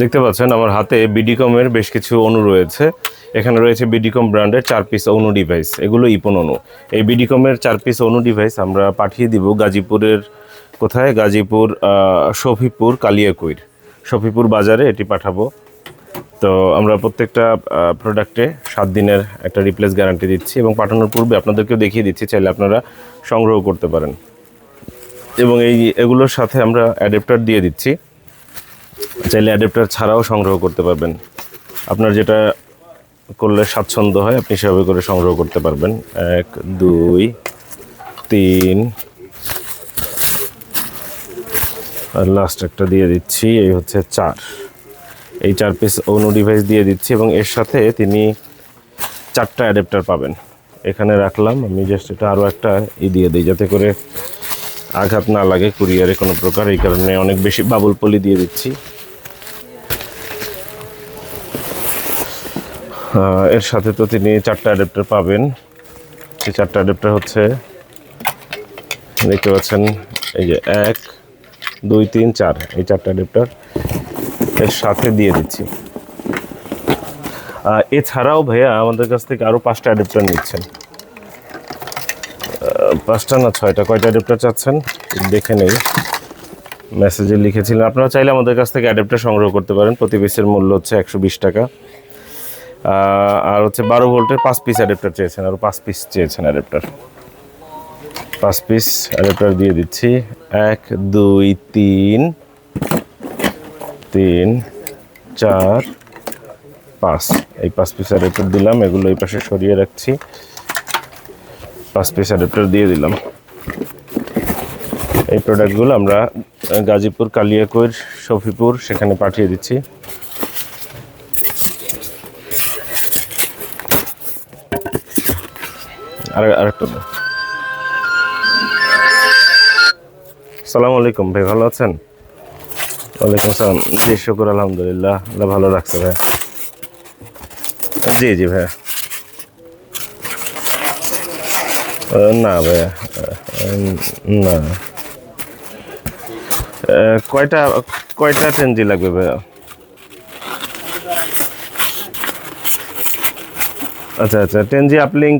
দেখতে পাচ্ছেন আমার হাতে বিডিকমের বেশ কিছু অণু রয়েছে। এখানে রয়েছে বিডিকম ব্র্যান্ডের চার পিস অণু ডিভাইস এগুলো ইপন অণু। এই বিডিকমের চার পিস অণু ডিভাইস আমরা পাঠিয়ে দিব গাজীপুরের কোথায়? গাজীপুর শফিপুর, কালিয়াকুইর। শফিপুর বাজারে এটি পাঠাবো। তো আমরা প্রত্যেকটা প্রোডাক্টে সাত দিনের একটা রিপ্লেস গ্যারান্টি দিচ্ছি এবং পাঠানোর পূর্বে আপনাদেরকেও দেখিয়ে দিচ্ছি, চাইলে আপনারা সংগ্রহ করতে পারেন। এবং এই, এগুলোর সাথে আমরা অ্যাডাপ্টার দিয়ে দিচ্ছি। চাইলে অ্যাডাপ্টার ছাড়াও সংগ্রহ করতে পারবেন। আপনার যেটা করলে স্বাচ্ছন্দ্য হয়, আপনি সেভাবে করে সংগ্রহ করতে পারবেন। এক, দুই, তিন। আর লাস্ট একটা দিয়ে দিচ্ছি, এই হচ্ছে চার। এই চার পিস অন্য ডিভাইস দিয়ে দিচ্ছি এবং এর সাথে তিনি চারটা অ্যাডাপ্টার পাবেন। এখানে রাখলাম, আমি জাস্ট এটা আরও একটা ই দিয়ে দিই, যাতে করে আঘাত না লাগে কুরিয়ারে কোনো প্রকার, এই কারণে অনেক বেশি বাবুল পলি দিয়ে দিচ্ছি। এর সাথে তো তিনি চারটা অ্যাডাপ্টার পাবেন। সেই চারটা অ্যাডাপ্টার হচ্ছে, দেখতে পাচ্ছেন, এই যে এক, দুই, তিন, চার, এই চারটা অ্যাডাপ্টার এর সাথে দিয়ে দিচ্ছি। এছাড়াও ভাইয়া আমাদের কাছ থেকে আরও পাঁচটা অ্যাডাপ্টার নিচ্ছেন। পাঁচটা না ছয়টা, কয়টা অ্যাডাপ্টার চাচ্ছেন? দেখে নেই। মেসেজে লিখেছিলেন, আপনারা চাইলে আমাদের কাছ থেকে অ্যাডাপ্টার সংগ্রহ করতে পারেন। প্রতি পিসের মূল্য হচ্ছে একশো বিশ টাকা। আর হচ্ছে বারো ভোল্টের পাঁচ পিস অ্যাডাপ্টার চেয়েছেন, আর পাঁচ পিস চেয়েছেন অ্যাডাপ্টার পাঁচ পিস অ্যাডাপ্টার দিয়ে দিচ্ছি। এক, দুই, তিন তিন, চার, পাঁচ। এই পাঁচ পিস অ্যাডাপ্টার দিলাম, এগুলো এই পাশে সরিয়ে রাখছি। পাঁচ পিস অ্যাডাপ্টার দিয়ে দিলাম। এই প্রোডাক্টগুলো আমরা গাজীপুর, কালিয়াকৈর, শফিপুর সেখানে পাঠিয়ে দিচ্ছি। আর আরেকটা। সালাম আলাইকুম ভাই, ভালো আছেন? ওয়ালাইকুম আসসালাম জি, শুকুর, আলহামদুলিল্লাহ। আল্লাহ ভালো রাখছে ভাই। জি জি ভাইয়া না ভাইয়া না। কয়টা কয়টা টেনজি লাগবে ভাইয়া আচ্ছা আচ্ছা টেনজি আপলিঙ্ক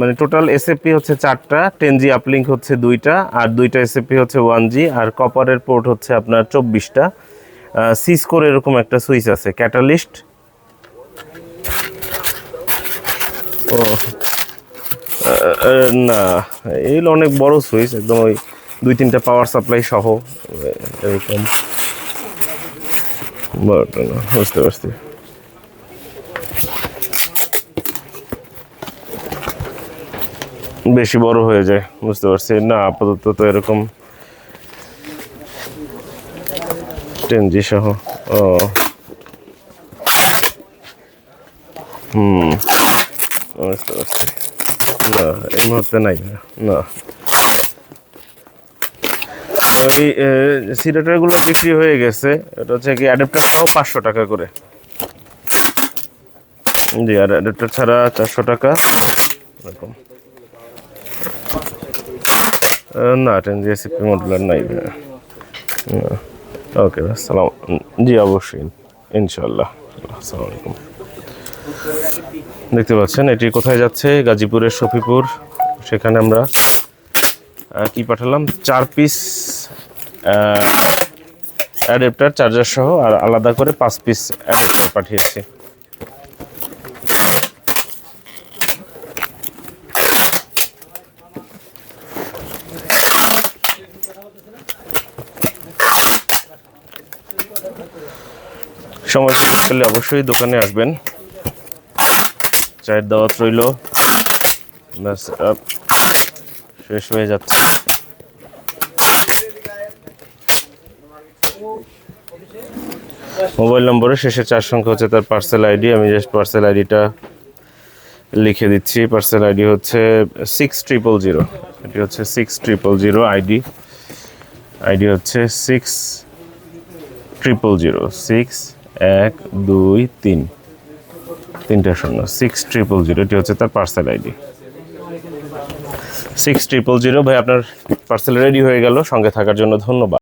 মানে টোটাল এসএপি হচ্ছে চারটা টেন জি আপলিঙ্ক হচ্ছে দুইটা, আর দুইটা এসএপি হচ্ছে ওয়ান জি আর কপারের পোর্ট হচ্ছে আপনার চব্বিশটা। সি স্কোর এরকম একটা সুইচ আছে ক্যাটালিস্ট ও না এইগুলো অনেক বড় সুইচ, একদম ওই দুই তিনটা পাওয়ার সাপ্লাই সহ, এরকম। বুঝতে পারছি। বেশি বড় হয়ে যায়, বুঝতে পারছি। না, আপাতত তো এরকম টেন জি সহ, ও। হুম, বুঝতে পারছি। না, এই মুহূর্তে নাই, না। ওই সিলেটারগুলো বিক্রি হয়ে গেছে। এটা হচ্ছে কি অ্যাডাপ্টার সহ পাঁচশো টাকা করে। জি, আর অ্যাডাপ্টার ছাড়া চারশো টাকা। এরকম। না টেন জিএসিপি মডেলার নাই ওকে সালাম জি, অবশ্যই ইনশাল্লাহ আসসালামু আলাইকুম। দেখতে পাচ্ছেন, এটি কোথায় যাচ্ছে? গাজীপুরের শফিপুর। সেখানে আমরা কি পাঠালাম? চার পিস অ্যাডাপ্টার চার্জার সহ, আর আলাদা করে পাঁচ পিস অ্যাডাপ্টার পাঠিয়েছি। সময় সুযোগ পেলে অবশ্যই দোকানে আসবেন। চায়ের দাওয়াত রইল। শেষ হয়ে যাচ্ছে। মোবাইল নম্বরে শেষে চার সংখ্যা হচ্ছে তার পার্সেল আইডি। আমি জাস্ট পার্সেল আইডিটা লিখে দিচ্ছি। পার্সেল আইডি হচ্ছে সিক্স ট্রিপল জিরো এটি হচ্ছে six triple zero ID. ID হচ্ছে সিক্স ট্রিপল জিরো, সিক্স, এক, দুই, তিন। তিনটা শূন্য, সিক্স ট্রিপল জিরো, এটি হচ্ছে তার parcel ID. Six triple zero, ভাই, আপনার পার্সেল রেডি হয়ে গেল। সঙ্গে থাকার জন্য ধন্যবাদ।